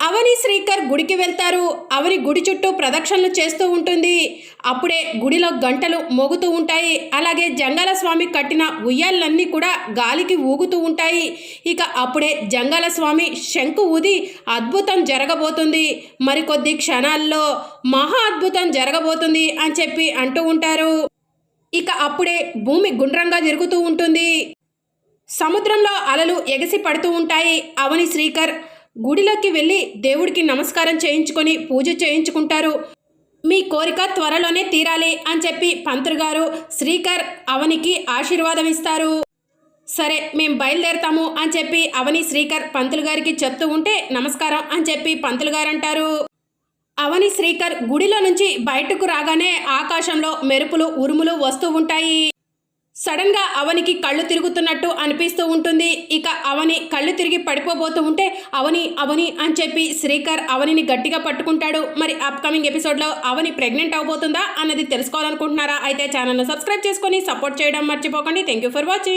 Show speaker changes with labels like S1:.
S1: అవని శ్రీకర్ గుడికి వెళ్తారు. అవని గుడి చుట్టూ ప్రదక్షిణలు చేస్తూ ఉంటుంది. అప్పుడే గుడిలో గంటలు మోగుతూ ఉంటాయి. అలాగే జంగాల స్వామి కట్టిన ఉయ్యాలన్నీ కూడా గాలికి ఊగుతూ ఉంటాయి. ఇక అప్పుడే జంగాల స్వామి శంకు ఊది అద్భుతం జరగబోతుంది. మరికొద్ది క్షణాల్లో మహా అద్భుతం జరగబోతుంది అని చెప్పి అంటూ ఉంటారు. ఇక అప్పుడే భూమి గుండ్రంగా తిరుగుతూ ఉంటుంది. సముద్రంలో అలలు ఎగసి పడుతూ ఉంటాయి. అవని శ్రీకర్ గుడిలోకి వెళ్ళి దేవుడికి నమస్కారం చేయించుకొని పూజ చేయించుకుంటారు. మీ కోరిక త్వరలోనే తీరాలి అని చెప్పి పంతులు గారు శ్రీకర్ అవనికి ఆశీర్వాదం ఇస్తారు. సరే మేము బయలుదేరతాము అని చెప్పి అవని శ్రీకర్ పంతులు గారికి చెప్తూ ఉంటే నమస్కారం అని చెప్పి పంతులు గారు అంటారు. అవని శ్రీకర్ గుడిలో నుంచి బయటకు రాగానే ఆకాశంలో మెరుపులు ఉరుములు వస్తూ ఉంటాయి. సడన్గా అవనికి కళ్ళు తిరుగుతున్నట్టు అనిపిస్తూ ఉంటుంది. ఇక అవని కళ్ళు తిరిగి పడిపోబోతూ ఉంటే అవని అవని అని చెప్పి శ్రీకర్ అవనిని గట్టిగా పట్టుకుంటాడు. మరి అప్కమింగ్ ఎపిసోడ్లో అవని ప్రెగ్నెంట్ అవబోతుందా అన్నది తెలుసుకోవాలనుకుంటున్నారా? అయితే ఛానల్ను సబ్స్క్రైబ్ చేసుకొని సపోర్ట్ చేయడం మర్చిపోకండి. Thank you for watching